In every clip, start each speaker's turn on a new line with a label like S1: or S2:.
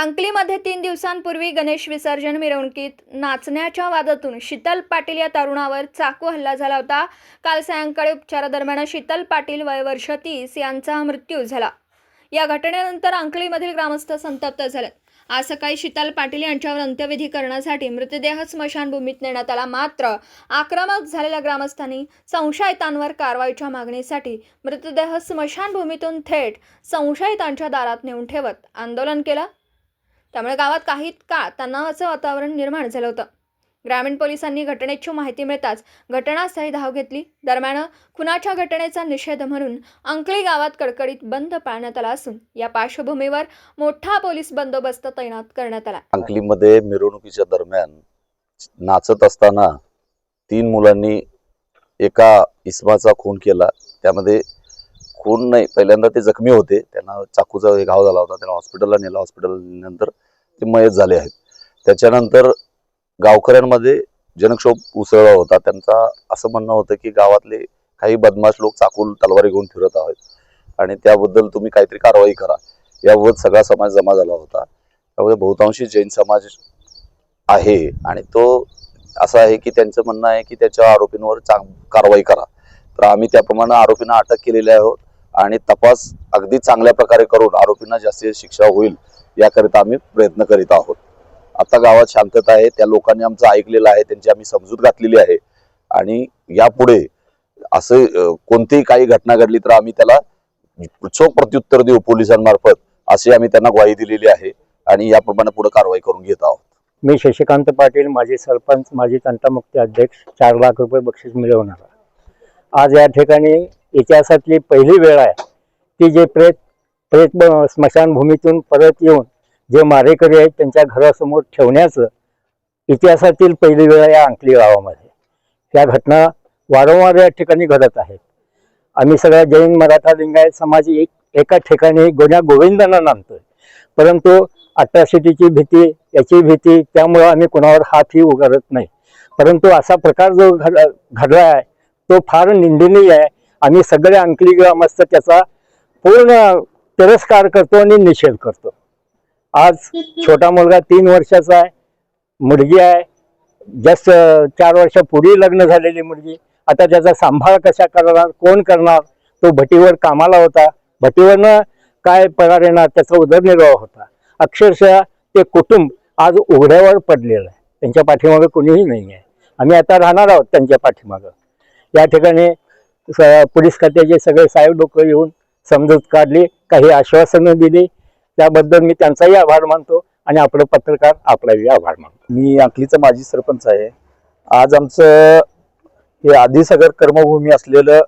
S1: अंकलीमध्ये तीन दिवसांपूर्वी गणेश विसर्जन मिरवणुकीत नाचण्याच्या वादातून शीतल पाटील या तरुणावर चाकू हल्ला झाला होता. काल सायंकाळी उपचारादरम्यान शीतल पाटील वयवर्ष तीस यांचा मृत्यू झाला. या घटनेनंतर अंकलीमधील ग्रामस्थ संतप्त झाले आज सकाळी शीतल पाटील यांच्यावर अंत्यविधी करण्यासाठी मृतदेह स्मशानभूमीत नेण्यात आला. मात्र आक्रमक झालेल्या ग्रामस्थांनी संशयितांवर कारवाईच्या मागणीसाठी मृतदेह स्मशानभूमीतून थेट संशयितांच्या दारात नेऊन ठेवत आंदोलन केलं. त्यामुळे गावात काही काळ तणावाचं वातावरण निर्माण झालं होतं. ग्रामीण पोलिसांनी घटनेची माहिती मिळताच घटनास्थळी धाव घेतली. दरम्यान खुनाच्या घटनेचा निषेध म्हणून अंकली गावात कडकडीत बंद पाळण्यात आला असून या पार्श्वभूमीवर मोठा पोलीस बंदोबस्त तैनात करण्यात आला.
S2: अंकलीमध्ये मिरवणुकीच्या दरम्यान नाचत असताना तीन मुलांनी एका इसमाचा खून केला. त्यामध्ये खून नाही. पहिल्यांदा ते जखमी होते. त्यांना चाकूचा एक घाव झाला होता. त्यांना हॉस्पिटलला नेलं. हॉस्पिटलनंतर ते मयत झाले आहेत. त्याच्यानंतर गावकऱ्यांमध्ये जनक्षोभ उसळला होता. त्यांचा असं म्हणणं होतं की गावातले काही बदमाश लोक चाकूल तलवारी घेऊन फिरत आहेत. आणि त्याबद्दल तुम्ही काहीतरी कारवाई करा. याबाबत सगळा समाज जमा झाला होता. त्यामुळे बहुतांशी जैन समाज आहे आणि तो असा आहे की त्यांचं म्हणणं आहे की त्याच्या आरोपींवर चांग कारवाई करा. तर आम्ही त्याप्रमाणे आरोपींना अटक केलेली आहोत. आणि तपास अगदी चांगल्या प्रकारे करून आरोपींना जास्तीत शिक्षा होईल याकरिता आम्ही प्रयत्न करीत आहोत. आता गावात शांतता आहे त्या लोकांनी आमचं ऐकलेलं आहे त्यांची आम्ही समजूत घातलेली आहे आणि यापुढे असं कोणतीही काही घटना घडली तर आम्ही त्याला चोख प्रत्युत्तर देऊ पोलिसांमार्फत अशी आम्ही त्यांना ग्वाही दिलेली आहे आणि याप्रमाणे पुढे कारवाई करून घेत आहोत.
S3: मी शशिकांत पाटील माझे सरपंच माझे तंटामुक्ती अध्यक्ष चार लाख रुपये बक्षीस मिळवणार. आज या ठिकाणी इतिहासातली पहिली वेळ आहे. की जे प्रेत प्रेत स्मशानभूमीतून परत येऊन जे मारेकरी आहेत त्यांच्या घरासमोर ठेवण्याचं इतिहासातील पहिली वेळ या अंकली गावामध्ये. त्या घटना वारंवार या ठिकाणी घडत आहेत. आम्ही सगळ्या जैन मराठा लिंगायत समाज एक एका ठिकाणी गोण्या गोविंदांना नांदतोय. परंतु अट्रॉसिटीची भीती याची भीती त्यामुळं आम्ही कोणावर हातही उगारत नाही. परंतु असा प्रकार जो घड घडला आहे तो फार निंदनीय आहे. आम्ही सगळे अंकली ग्रामस्थ त्याचा पूर्ण तिरस्कार करतो आणि निषेध करतो. आज छोटा मुलगा तीन वर्षाचा आहे मुलगी आहे जस्ट चार वर्षापूर्वी लग्न झालेली मुलगी. आता त्याचा सांभाळ कशा करणार कोण करणार? तो भटीवर कामाला होता. भटीवरनं काय पगार येणार? त्याचा उदरनिर्वाह होता. अक्षरशः ते कुटुंब आज उघड्यावर पडलेलं आहे. त्यांच्या पाठीमागं कोणीही नाही आहे आम्ही आता राहणार आहोत त्यांच्या पाठीमागं. या ठिकाणी पोलीस खात्याचे सगळे साहेब लोक येऊन समजूत काढली काही आश्वासनं दिली. त्याबद्दल मी त्यांचाही आभार मानतो आणि आपलं पत्रकार आपलाही आभार मानतो.
S4: मी अंकलीचं माजी सरपंच आहे. आज आमचं हे आदिसागर कर्मभूमी असलेलं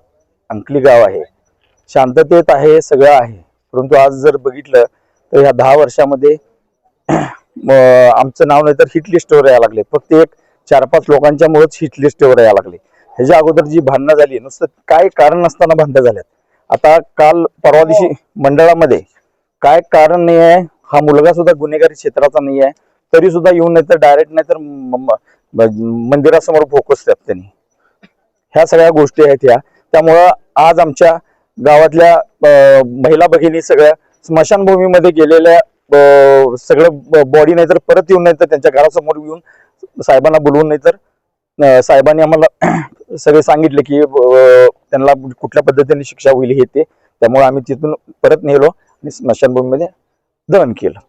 S4: अंकली गाव आहे. शांततेत आहे सगळं आहे. परंतु आज जर बघितलं तर ह्या दहा वर्षामध्ये आमचं नाव नाही तर हिट लिस्टवर यायला लागले. फक्त एक चार पाच लोकांच्या मुळेच हिट लिस्टवर यायला लागले. ह्याच्या अगोदर जी भांडणं झाली नुसतं काय कारण नसताना भांडणं झाल्यात. आता काल परवा दिवशी मंडळामध्ये काय कारण नाही आहे हा मुलगा सुद्धा गुन्हेगारी क्षेत्राचा नाही आहे तरी सुद्धा येऊन नाही तर डायरेक्ट नाही तर मंदिरासमोर फोकसतात त्यांनी. ह्या सगळ्या गोष्टी आहेत ह्या. त्यामुळं आज आमच्या गावातल्या महिला भगिनी सगळ्या स्मशानभूमीमध्ये गेलेल्या सगळं बॉडी नाही तर परत येऊन नाही तर त्यांच्या घरासमोर येऊन साहेबांना बोलवून नाही तर साहेबांनी आम्हाला सगळे सांगितले की त्यांना कुठल्या पद्धतीने शिक्षा होईल हे ते. त्यामुळे आम्ही तिथून परत नेलो आणि स्मशानभूमीमध्ये दहन केलं.